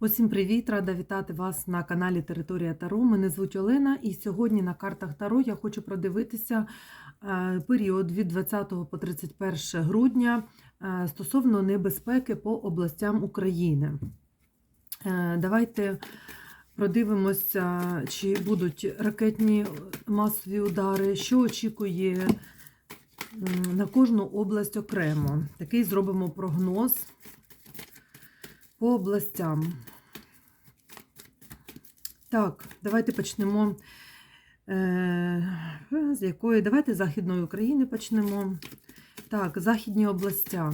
Усім привіт! Рада вітати вас на каналі Територія Таро. Мене звуть Олена, і сьогодні на картах Таро я хочу продивитися е, період від 20 по 31 грудня е, стосовно небезпеки по областям України. Е, Давайте продивимося, чи будуть ракетні масові удари, що очікує на кожну область окремо. Такий зробимо прогноз по областям. Так, давайте почнемо. Е, з якої? Давайте з Західної України почнемо. Так, Західні областя.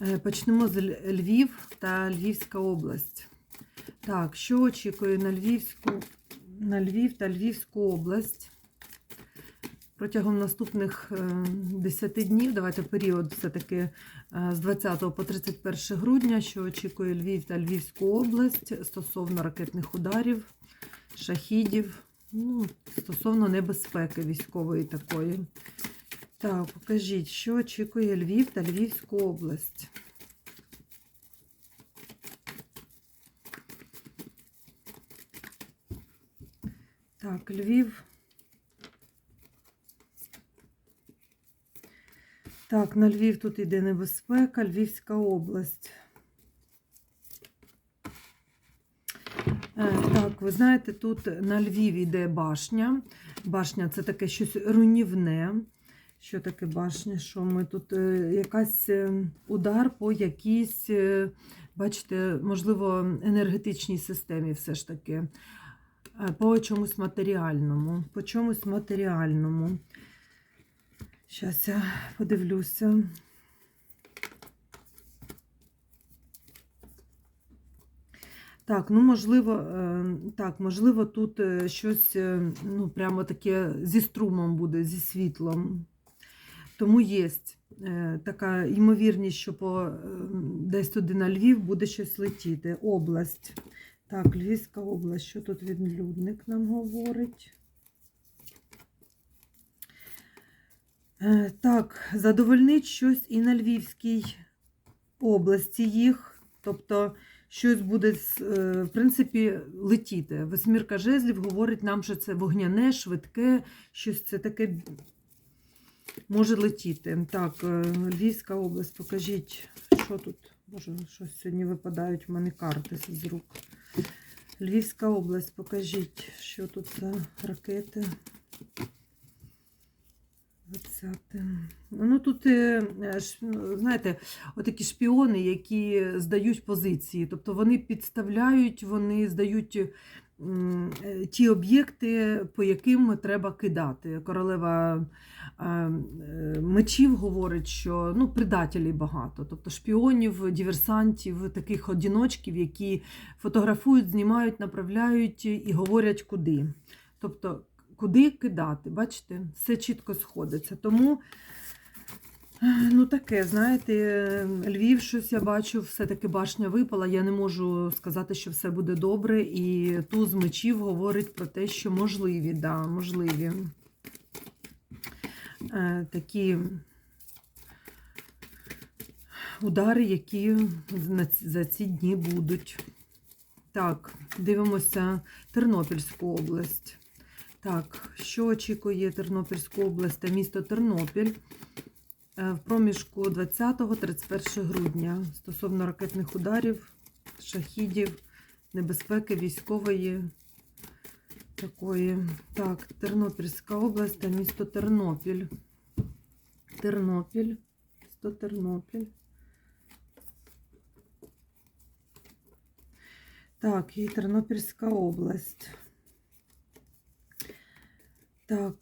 Е, почнемо з Львів та Львівська область. Так, що очікує на Львівську, на Львів та Львівську область? Протягом наступних е, 10 днів, давайте період все-таки е, з 20 по 31 грудня, що очікує Львів та Львівську область стосовно ракетних ударів, шахідів, ну, стосовно небезпеки військової такої. Так, покажіть, що очікує Львів та Львівську область. Так, Львів. Так, на Львів тут іде небезпека, Львівська область. Е, Так, ви знаєте, тут на Львів іде башня. Башня це таке щось руйнівне. Що таке башня? Що ми тут е, якась е, удар по якійсь, бачите, можливо, енергетичній системі все ж таки. По чомусь матеріальному. По чомусь матеріальному. Зараз я подивлюся. Так, ну можливо, е, так, можливо, тут е, щось е, ну, прямо таке зі струмом буде, зі світлом. Тому є така ймовірність, що по, десь туди на Львів буде щось летіти. Область. Так, Львівська область. Що тут відлюдник нам говорить? Так, задовольнить щось і на Львівській області їх. Тобто щось буде, е, в принципі, летіти. Восьмірка жезлів говорить нам, що це вогняне, швидке, щось це таке може летіти. Так, е, Львівська область, покажіть, що тут. Боже, щось сьогодні випадають в мене карти з рук. Львівська область, покажіть, що тут за ракети. 20. Ну тут, е, е, ну, знаєте, отакі шпіони, які здають позиції. Тобто вони підставляють, вони здають е, ті об'єкти, по яким треба кидати. Королева мечів говорить, що ну, предателів багато, тобто шпіонів, диверсантів, таких одіночків, які фотографують, знімають, направляють і говорять куди. Тобто куди кидати. Бачите, все чітко сходиться. Тому, ну таке, знаєте, Львів, щось я бачу, все-таки башня випала. Я не можу сказати, що все буде добре. І туз мечів говорить про те, що можливі, да, можливі е, такі удари, які за ці дні будуть. Так, дивимося Тернопільську область. Так, що очікує Тернопільську область та місто Тернопіль е, в проміжку 20-31 грудня стосовно ракетних ударів, шахідів, небезпеки військової такої. Так, Тернопільська область та місто Тернопіль. Тернопіль, місто Тернопіль. Так, і Тернопільська область. Так.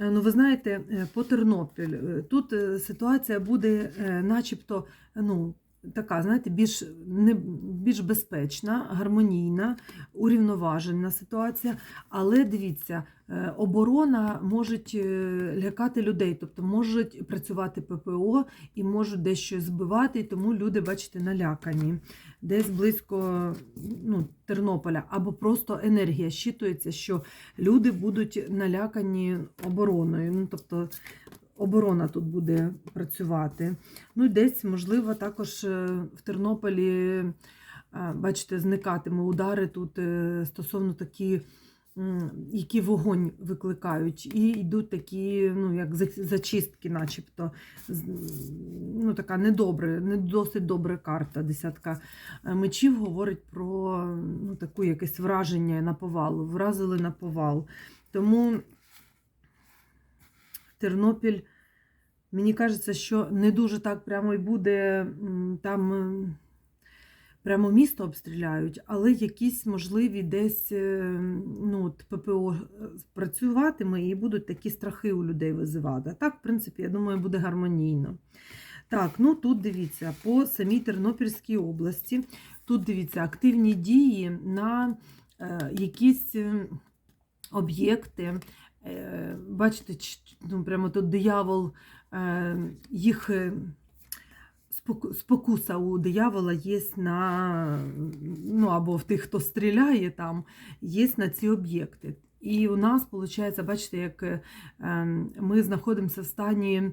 Е, Ну, ви знаєте, е, по Тернопіль е, тут ситуація буде начебто, ну, така, знаєте, більш, не, більш безпечна, гармонійна, урівноважена ситуація. Але дивіться, е, оборона може лякати людей, тобто можуть працювати ППО і можуть дещо збивати, і тому люди, бачите, налякані. Десь близько ну, Тернополя, або просто енергія щитується, що люди будуть налякані обороною. Ну, тобто оборона тут буде працювати. Ну і десь, можливо, також е, в Тернополі, е, бачите, зникатиме удари тут е, стосовно такі, які вогонь викликають, і йдуть такі, ну, як зачистки, начебто. Ну, така недобре, не досить добра карта. Десятка мечів говорить про ну, таку якесь враження на повал. Вразили на повал. Тому Тернопіль, мені кажеться, що не дуже так прямо і буде там. Прямо місто обстріляють, але якісь можливі десь е, ну, ППО працюватиме і будуть такі страхи у людей визивати. А так, в принципі, я думаю, буде гармонійно. Так, ну тут дивіться, по самій Тернопільській області. Тут дивіться, активні дії на е, якісь е, об'єкти. Е, бачите, ну, прямо тут диявол, е, їх е, спокуса у диявола є на, ну або в тих, хто стріляє там, є на ці об'єкти. І у нас, виходить, бачите, як е, ем, ми знаходимося в стані е,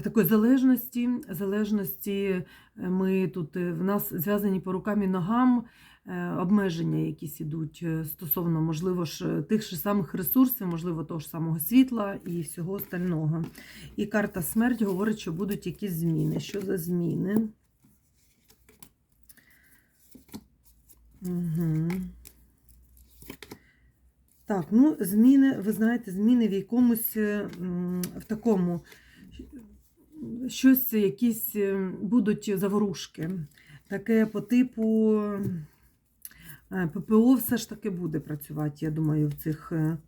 такої залежності. залежності е, ми тут е, в нас зв'язані по рукам і ногам. е, Обмеження якісь ідуть е, стосовно, можливо, ж тих ж самих ресурсів, можливо, того ж самого світла і всього остального. І карта смерть говорить, що будуть якісь зміни. Що за зміни? Угу. Так, ну, зміни, ви знаєте, зміни в якомусь е, в такому щось, якісь е, будуть заворушки. Таке по типу е, ППО все ж таки буде працювати, я думаю, в цих. е.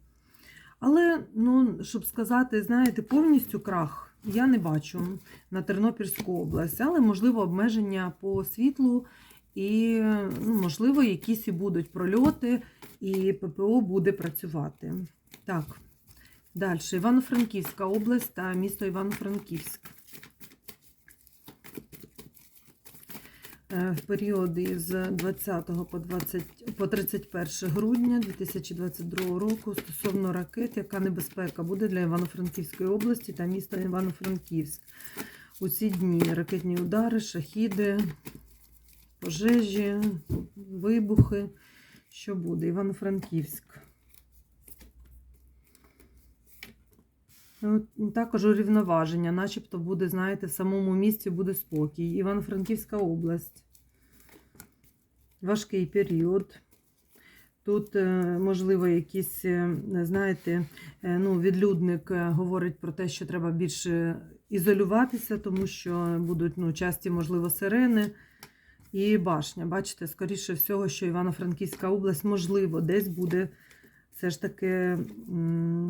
Але, ну, щоб сказати, знаєте, повністю крах я не бачу на Тернопільську область, але, можливо, обмеження по світлу і, ну, можливо, якісь і будуть прольоти, і ППО буде працювати. Так, далі. Івано-Франківська область та місто Івано-Франківськ. В періоди з 20 по 20 по 31 грудня 2022 року стосовно ракет, яка небезпека буде для Івано-Франківської області та міста Івано-Франківськ. У ці дні ракетні удари, шахіди, пожежі, вибухи. Що буде? Івано-Франківськ. Також урівноваження, начебто буде, знаєте, в самому місті буде спокій. Івано-Франківська область. Важкий період. Тут, е, можливо, якісь, е, знаєте, е, ну, відлюдник говорить про те, що треба більше ізолюватися, тому що будуть ну, часті, можливо, сирени і башня. Бачите, скоріше всього, що Івано-Франківська область, можливо, десь буде все ж таки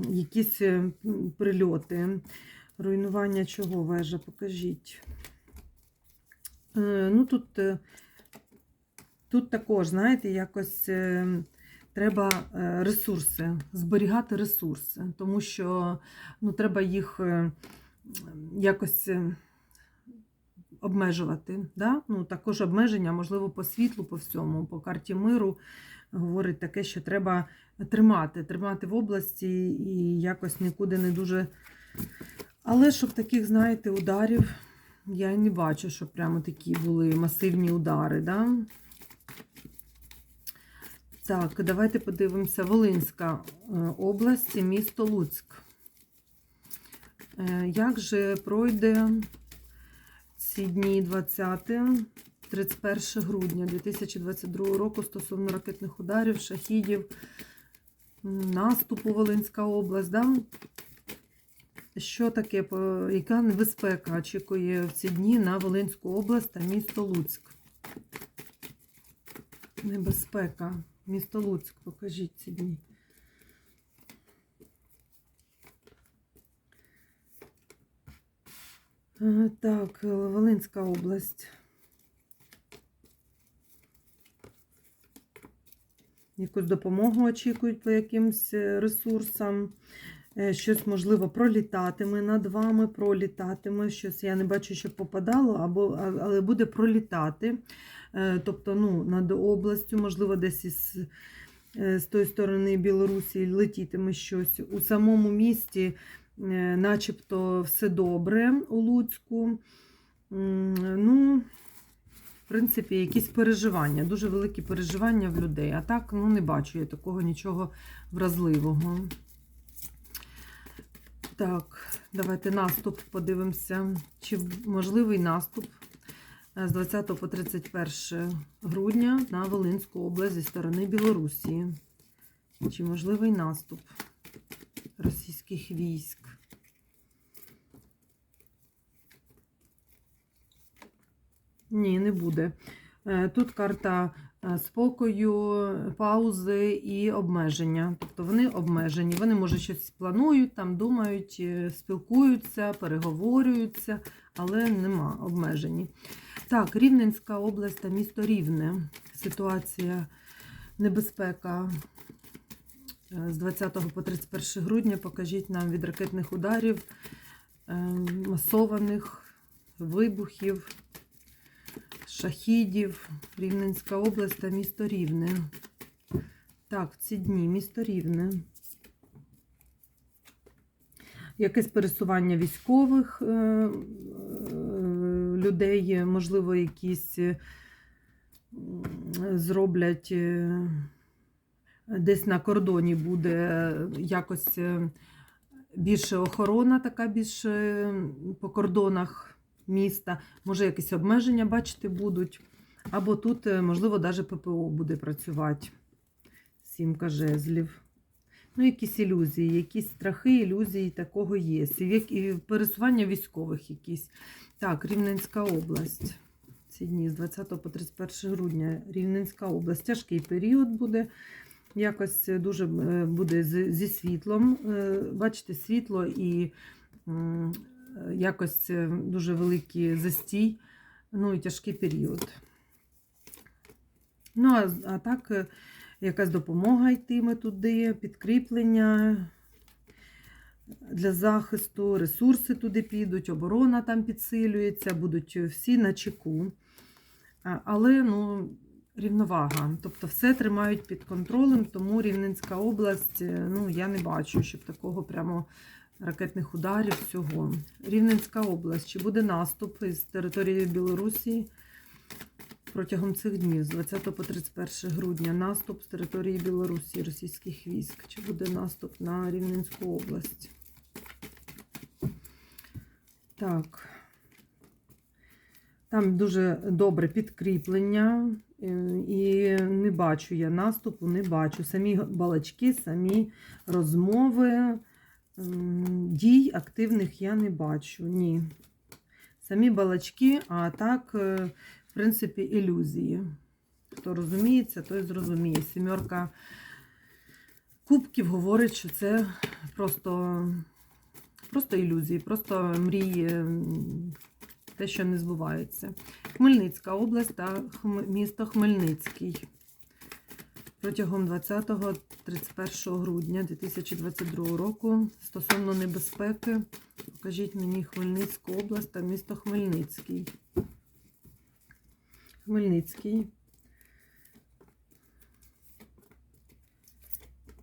якісь прильоти. Руйнування чого вежа, покажіть. Ну, тут, тут також, знаєте, якось е, треба е, ресурси, зберігати ресурси, тому що ну, треба їх е, якось обмежувати. Да? Ну, також обмеження, можливо, по світлу, по всьому, по карті миру говорить таке, що треба тримати, тримати в області і якось нікуди не дуже. Але щоб таких, знаєте, ударів я не бачу, щоб прямо такі були масивні удари. Да? Так, давайте подивимося. Волинська е, область, місто Луцьк. Е, Як же пройде ці дні 20 31 грудня 2022 року стосовно ракетних ударів, шахідів, наступу Волинська область. Да? Що таке, яка небезпека очікує в ці дні на Волинську область та місто Луцьк? Небезпека. Місто Луцьк, покажіть ці дні. Е, Так, Волинська область. Якусь допомогу очікують по якимсь е, ресурсам. Е, Щось, можливо, пролітатиме над вами, пролітатиме. Щось я не бачу, щоб попадало, або, але буде пролітати. Е, Тобто, ну, над областю, можливо, десь із, е, з тої сторони Білорусі летітиме щось. У самому місті е, начебто все добре у Луцьку. Ну, в принципі, якісь переживання, дуже великі переживання в людей. А так, ну, не бачу я такого нічого вразливого. Так, давайте наступ подивимося. Чи можливий наступ з 20 по 31 грудня на Волинську область зі сторони Білорусі? Чи можливий наступ російських військ? Ні, не буде. Е, Тут карта е, спокою, паузи і обмеження. Тобто вони обмежені. Вони, може, щось планують, там думають, е, спілкуються, переговорюються, але нема обмежені. Так, Рівненська область та місто Рівне. Ситуація, небезпека е, з 20 по 31 грудня. Покажіть нам від ракетних ударів, е, масованих вибухів шахідів, Рівненська область та місто Рівне. Так, в ці дні місто Рівне. Якесь пересування військових е, людей, можливо, якісь е, зроблять е, десь на кордоні буде якось е, більше охорона, така більше по кордонах міста. Може, якісь обмеження, бачите, будуть. Або тут, е, можливо, навіть ППО буде працювати. Сімка жезлів. Ну, якісь ілюзії, якісь страхи, ілюзії такого є. І пересування військових якісь. Так, Рівненська область. Ці дні з 20 по 31 грудня. Рівненська область. Тяжкий період буде. Якось дуже е, буде зі світлом. Е, Бачите, світло і е, якось е, дуже великий застій, ну і тяжкий період. Ну, а, а так, е, якась допомога йтиме туди, підкріплення для захисту, ресурси туди підуть, оборона там підсилюється, будуть всі на чеку. Але ну, рівновага. Тобто все тримають під контролем, тому Рівненська область, е, ну, я не бачу, щоб такого прямо ракетних ударів всього. Рівненська область. Чи буде наступ із території Білорусі протягом цих днів, з 20 по 31 грудня? Наступ з території Білорусі російських військ. Чи буде наступ на Рівненську область? Так. Там дуже добре підкріплення, е, і не бачу я наступу, не бачу. Самі балачки, самі розмови. Дій активних я не бачу. Ні. Самі балачки, а так, е, принципі, ілюзії. Хто розуміється, той зрозуміє. Сімерка кубків говорить, що це просто, просто ілюзії, просто мрії, те, що не збувається. Хмельницька область та місто Хмельницький протягом 20-31 грудня 2022 року стосовно небезпеки. Покажіть мені Хмельницьку область та місто Хмельницький. Хмельницький.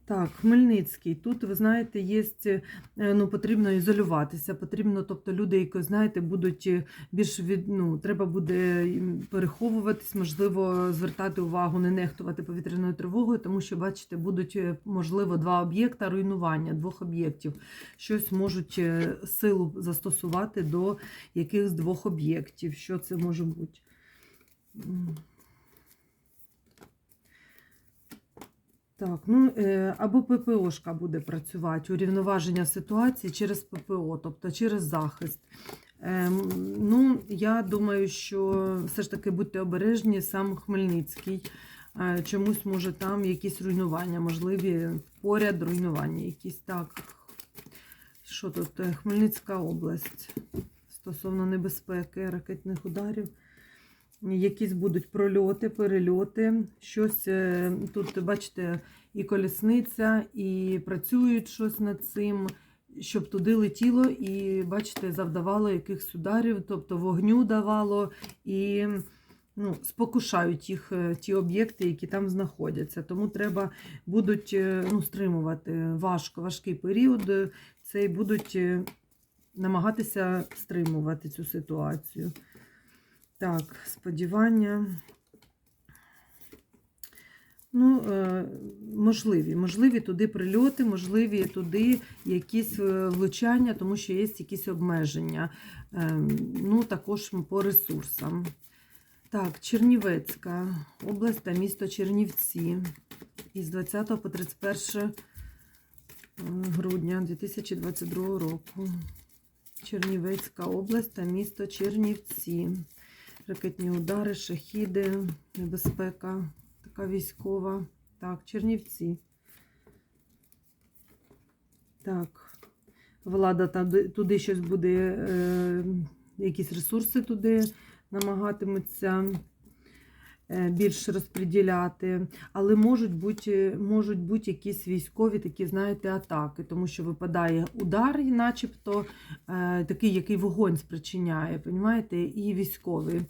Так, Хмельницький. Тут, ви знаєте, є, е, ну, потрібно ізолюватися. Потрібно, тобто люди, які, знаєте, будуть е, більш від, ну, треба буде переховуватись, можливо, звертати увагу, не нехтувати повітряною тривогою, тому що, бачите, будуть, е, можливо, два об'єкта руйнування двох об'єктів. Щось можуть е, силу застосувати до якихось двох об'єктів. Що це може бути? Так, ну е, або ППОшка буде працювати, урівноваження ситуації через ППО, тобто через захист. Ем, ну, я думаю, що все ж таки будьте обережні, сам Хмельницький. Е, Чомусь може там якісь руйнування, можливі поряд руйнування якісь. Так, що тут? Е, Хмельницька область стосовно небезпеки ракетних ударів. Якісь будуть прольоти, перельоти. Щось е, тут, бачите, і колісниця, і працюють щось над цим, щоб туди летіло, і, бачите, завдавало якихось ударів, тобто вогню давало, і ну, спокушають їх е, ті об'єкти, які там знаходяться. Тому треба будуть е, ну, стримувати важко, важкий період. це і будуть намагатися стримувати цю ситуацію. Так, сподівання. Ну, е, можливі, можливі туди прильоти, можливі туди якісь е, влучання, тому що є якісь обмеження. Е, Ну, також по ресурсам. Так, Чернівецька область та місто Чернівці із 20 по 31 грудня 2022 року. Чернівецька область та місто Чернівці. Ракетні удари, шахіди, небезпека така військова. Так, Чернівці. Так, влада там туди щось буде, е, якісь ресурси туди намагатимуться більш розподіляти, але можуть бути, можуть бути якісь військові такі, знаєте, атаки, тому що випадає удар, і начебто е, такий, який вогонь спричиняє, понімаєте, і військовий.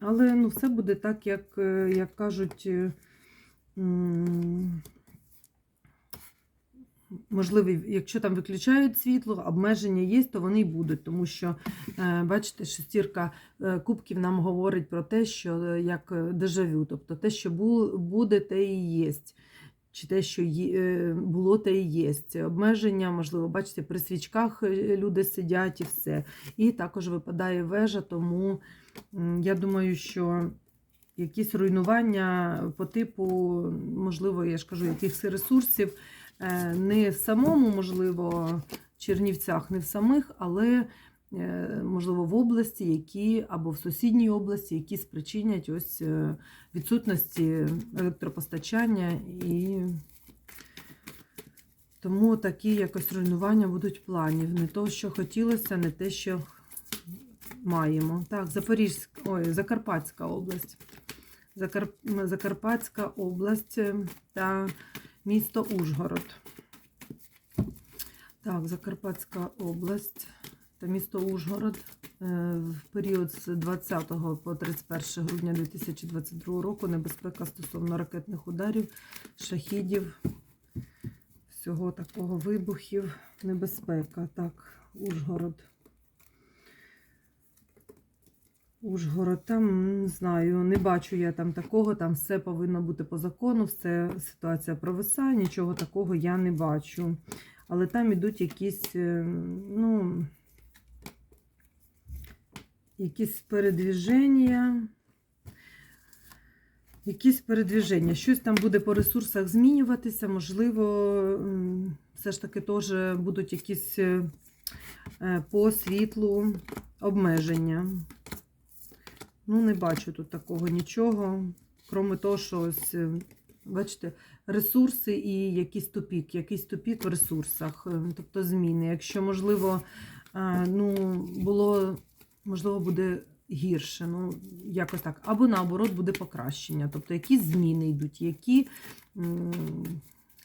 Але ну, все буде так, як, е, як кажуть, можливо, якщо там виключають світло, обмеження є, то вони й будуть. Тому що, е, бачите, шестірка е, кубків нам говорить про те, що е, як дежавю, тобто те, що буде, те і є. Чи те, що було, те і є. Обмеження, можливо, бачите, при свічках люди сидять і все. І також випадає вежа, тому я думаю, що якісь руйнування по типу, можливо, я ж кажу, якихось ресурсів не в самому, можливо, Чернівцях, не в самих, але е, можливо в області, які або в сусідній області, які спричинять ось е, відсутності електропостачання і тому такі якось руйнування будуть планів. Не то, що хотілося, не те, що маємо. Так, Запорізька, ой, Закарпатська область. Закар... Закарпатська область е, та місто Ужгород. Так, Закарпатська область та місто Ужгород е, в період з 20 по 31 грудня 2022 року небезпека стосовно ракетних ударів, шахідів, всього такого вибухів, небезпека. Так, Ужгород. Ужгород, там не знаю, не бачу я там такого, там все повинно бути по закону, все ситуація провисає, нічого такого я не бачу. Але там ідуть якісь, е, ну, якісь передвіження. Якісь передвіження. Щось там буде по ресурсах змінюватися, можливо, все ж таки теж будуть якісь е, е, по світлу обмеження. Ну, не бачу тут такого нічого. Кроме того, що ось, е, бачите, ресурси і якийсь тупік, якийсь тупік в ресурсах, е, тобто зміни. Якщо, можливо, е, ну, було, можливо, буде гірше, ну, якось так. Або наоборот буде покращення. Тобто якісь зміни йдуть, які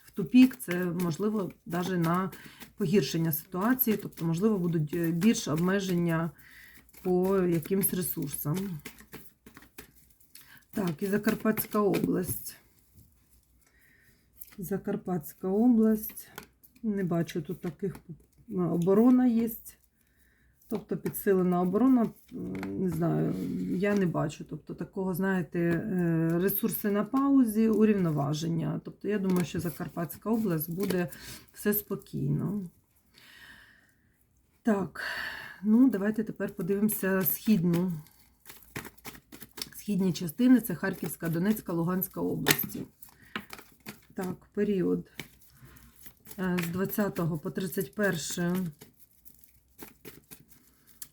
в тупік, це можливо навіть на погіршення ситуації, тобто, можливо, будуть більше обмеження по якимсь ресурсам. Так, і Закарпатська область. Закарпатська область. Не бачу тут таких оборона є. Тобто підсилена оборона, не знаю, я не бачу. Тобто такого, знаєте, е, ресурси на паузі, урівноваження. Тобто, я думаю, що Закарпатська область буде все спокійно. Так, ну давайте тепер подивимося східну. Східні частини це Харківська, Донецька, Луганська області. Так, період е, з 20 по 31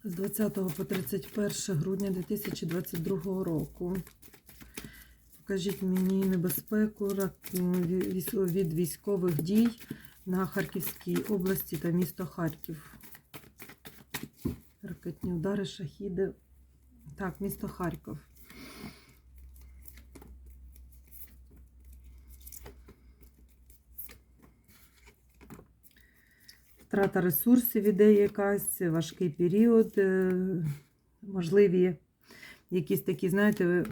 з 20 по 31 грудня 2022 року. Покажіть мені небезпеку від військових дій на Харківській області та місто Харків. Ракетні удари, шахіди. Так, місто Харків. Втрата ресурсів іде якась, важкий період, е, можливі якісь такі, знаєте,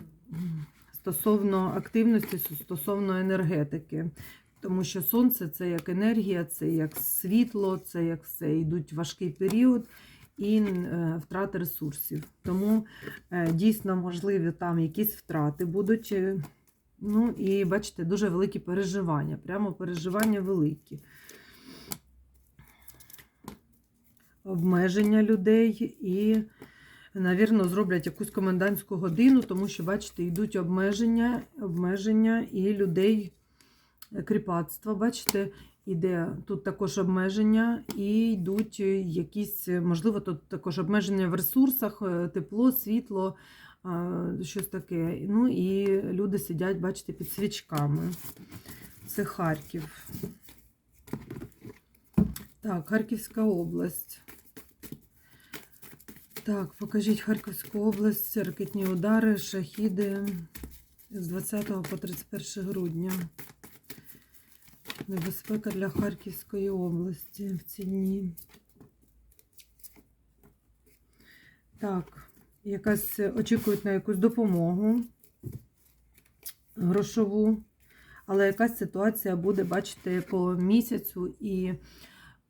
стосовно активності, стосовно енергетики. Тому що сонце це як енергія, це як світло, це як все. Йдуть важкий період і е, втрати ресурсів. Тому е, дійсно можливі там якісь втрати будуть. Ну і бачите, дуже великі переживання, прямо переживання великі. Обмеження людей і, навірно, зроблять якусь комендантську годину, тому що, бачите, йдуть обмеження, обмеження і людей е, кріпацтва. Бачите, іде тут також обмеження, і йдуть якісь, е, можливо, тут також обмеження в ресурсах, е, тепло, світло, щось таке. Ну і люди сидять, бачите, під свічками. Це Харків. Так, Харківська область. Так, покажіть Харківську область, ракетні удари, шахіди з 20 по 31 грудня. Небезпека для Харківської області в ці дні. Так, якась очікують на якусь допомогу грошову, але якась ситуація буде, бачите, по місяцю і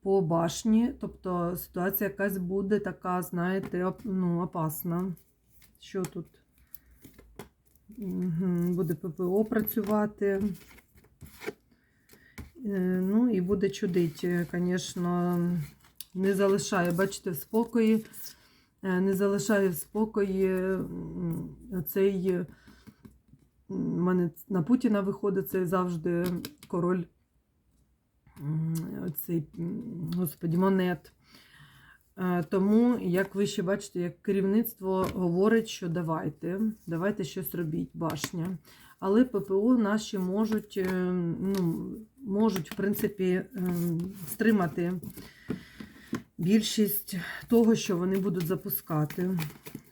по башні. Тобто ситуація якась буде така, знаєте, ну, опасна. Що тут? Буде ППО працювати. Е, Ну і буде чудити, звісно, не залишає, бачите, в спокої, е, не залишає в спокої цей, е, мене на Путіна виходить цей завжди король, м, оцей, господі, монет. Е, Тому, як ви ще бачите, як керівництво говорить, що давайте, давайте щось робіть, башня. Але ППО наші можуть, е, ну, можуть в принципі, ем, стримати більшість того, що вони будуть запускати.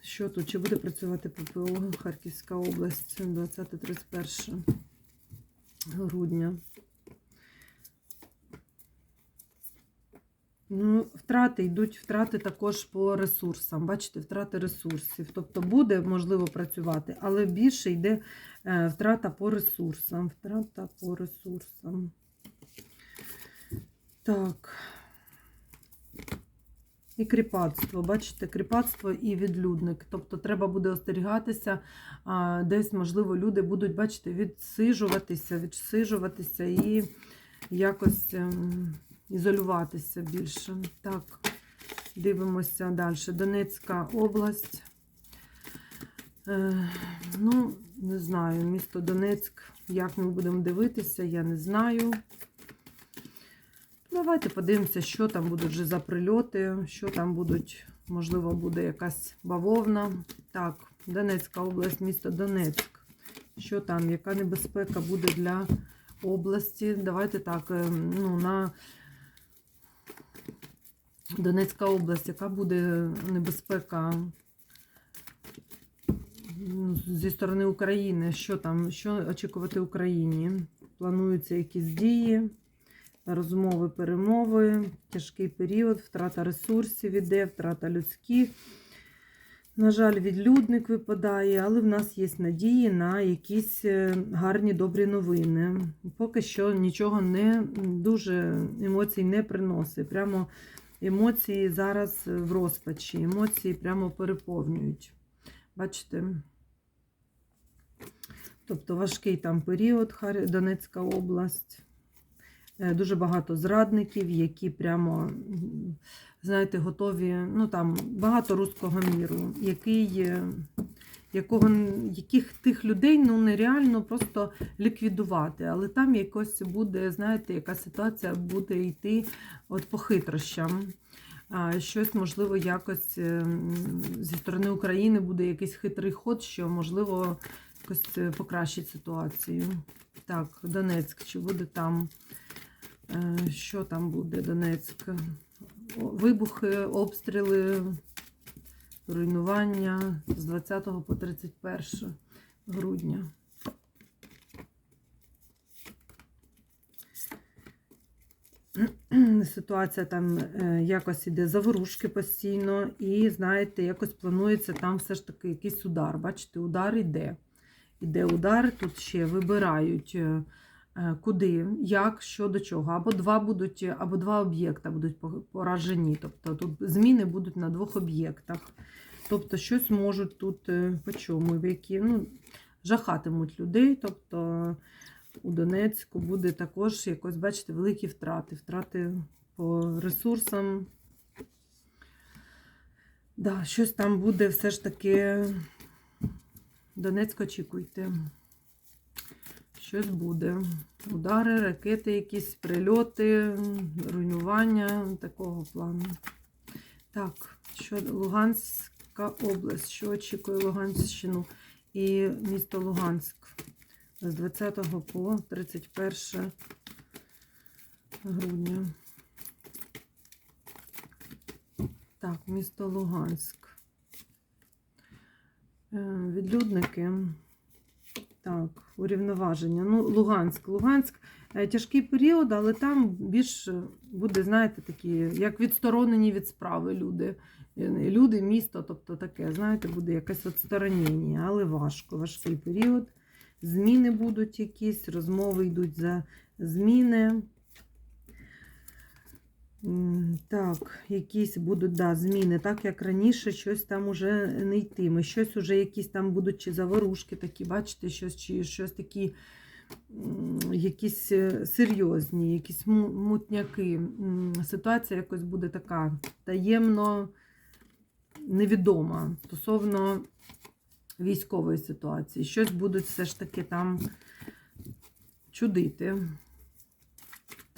Що тут? Чи буде працювати ППО Харківська область 20-31 грудня? Ну, втрати йдуть втрати також по ресурсам. Бачите, втрати ресурсів. Тобто буде можливо працювати, але більше йде е, втрата по ресурсам. Втрата по ресурсам. Так. І кріпацтво. Бачите, кріпацтво і відлюдник. Тобто треба буде остерігатися. Десь, можливо, люди будуть, бачите, відсижуватися, відсижуватися і якось. Ізолюватися більше. Так, дивимося далі. Донецька область. Е, ну, не знаю, місто Донецьк. Як ми будемо дивитися, я не знаю. Давайте подивимося, що там будуть вже за прильоти, що там будуть, можливо, буде якась бавовна. Так, Донецька область, місто Донецьк. Що там, яка небезпека буде для області? Давайте так, е, ну, на Донецька область, яка буде небезпека зі сторони України? Що там, що очікувати Україні? Плануються якісь дії, розмови, перемови, тяжкий період, втрата ресурсів іде, втрата людських. На жаль, відлюдник випадає, але в нас є надії на якісь е, гарні добрі новини. Поки що нічого не дуже емоцій не приносить. Прямо Емоції зараз в розпачі, емоції прямо переповнюють. Бачите? Тобто важкий там період, Донецька область. Е, Дуже багато зрадників, які прямо, знаєте, готові. Ну там багато руського міру, який, е, якого, яких тих людей ну, нереально просто ліквідувати. Але там якось буде, знаєте, яка ситуація буде йти от по хитрощам. Щось, можливо, якось е, зі сторони України буде якийсь хитрий ход, що, можливо, якось е, покращить ситуацію. Так, Донецьк, чи буде там? Е, Що там буде, Донецьк? Вибухи, обстріли, руйнування з 20 по 31 грудня. Ситуація там е, якось іде заворушки постійно, і, знаєте, якось планується там все ж таки якийсь удар. Бачите, удар іде. Іде удар, тут ще вибирають е, куди, як, що до чого. Або два будуть, або два об'єкта будуть поражені. Тобто тут зміни будуть на двох об'єктах. Тобто щось можуть тут е, по чому, які ну, жахатимуть людей. Тобто у Донецьку буде також якось, бачите, великі втрати. Втрати по ресурсам. Да, щось там буде все ж таки. Донецьк очікуйте. Щось буде. Удари, ракети, якісь прильоти, руйнування такого плану. Так, що Луганська область, що очікує Луганщину і місто Луганськ з 20 по 31 грудня. Так, місто Луганськ. Е, Відлюдники. Так, урівноваження. Ну, Луганськ. Луганськ е, тяжкий період, але там більш е, буде, знаєте, такі, як відсторонені від справи люди. Е, Люди, місто, тобто таке, знаєте, буде якесь відсторонення, але важко, важкий період. Зміни будуть якісь, розмови йдуть за зміни. Так, якісь будуть да, зміни, так як раніше, щось там уже не йтиме. Щось уже якісь там будуть чи заворушки такі, бачите, щось, чи щось такі якісь е, серйозні, якісь мутняки. Ситуація якось буде така таємно невідома стосовно військової ситуації. Щось будуть все ж таки там чудити.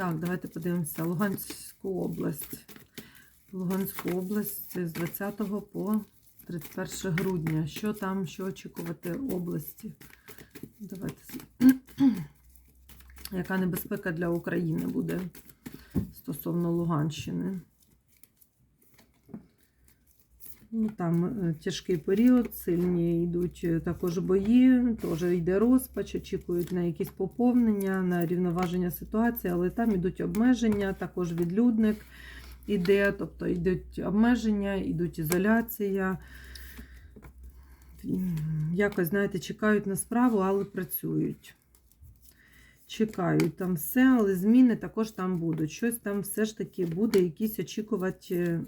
Так, давайте подивимося. Луганську область. Луганську область це з 20 по 31 грудня. Що там, що очікувати області? Давайте. Яка небезпека для України буде стосовно Луганщини? Ну, там е, тяжкий період, сильні йдуть е, також бої, теж йде розпач, очікують на якісь поповнення, на рівноваження ситуації, але там йдуть обмеження, також відлюдник іде, тобто йдуть обмеження, йдуть ізоляція. Якось, знаєте, чекають на справу, але працюють. Чекають там все, але зміни також там будуть. Щось там все ж таки буде, якісь очікувати.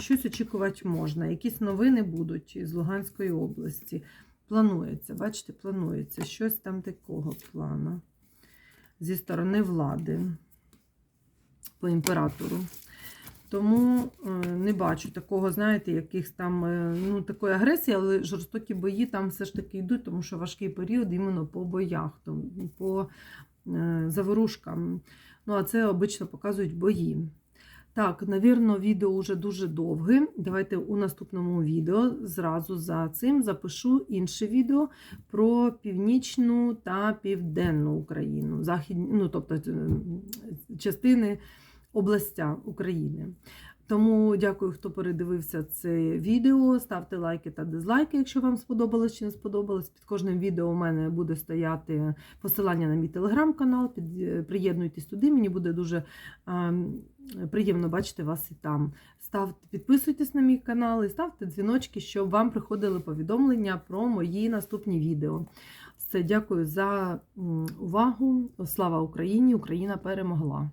Щось очікувати можна. Якісь новини будуть із Луганської області. Планується, бачите, планується щось там такого плану зі сторони влади по імператору. Тому е, не бачу такого, знаєте, якихось там е, ну, такої агресії, але жорстокі бої там все ж таки йдуть, тому що важкий період іменно по боях, по е, заворушкам. Ну, а це обично показують бої. Так, навірно, відео вже дуже довге. Давайте у наступному відео зразу за цим запишу інше відео про північну та південну Україну, західні, ну, тобто частини областя України. Тому дякую, хто передивився це відео. Ставте лайки та дизлайки, якщо вам сподобалось чи не сподобалось. Під кожним відео у мене буде стояти посилання на мій телеграм-канал. Під- Приєднуйтесь туди, мені буде дуже а, приємно бачити вас і там. Ставте, підписуйтесь на мій канал і ставте дзвіночки, щоб вам приходили повідомлення про мої наступні відео. Все, дякую за увагу. Слава Україні! Україна перемогла!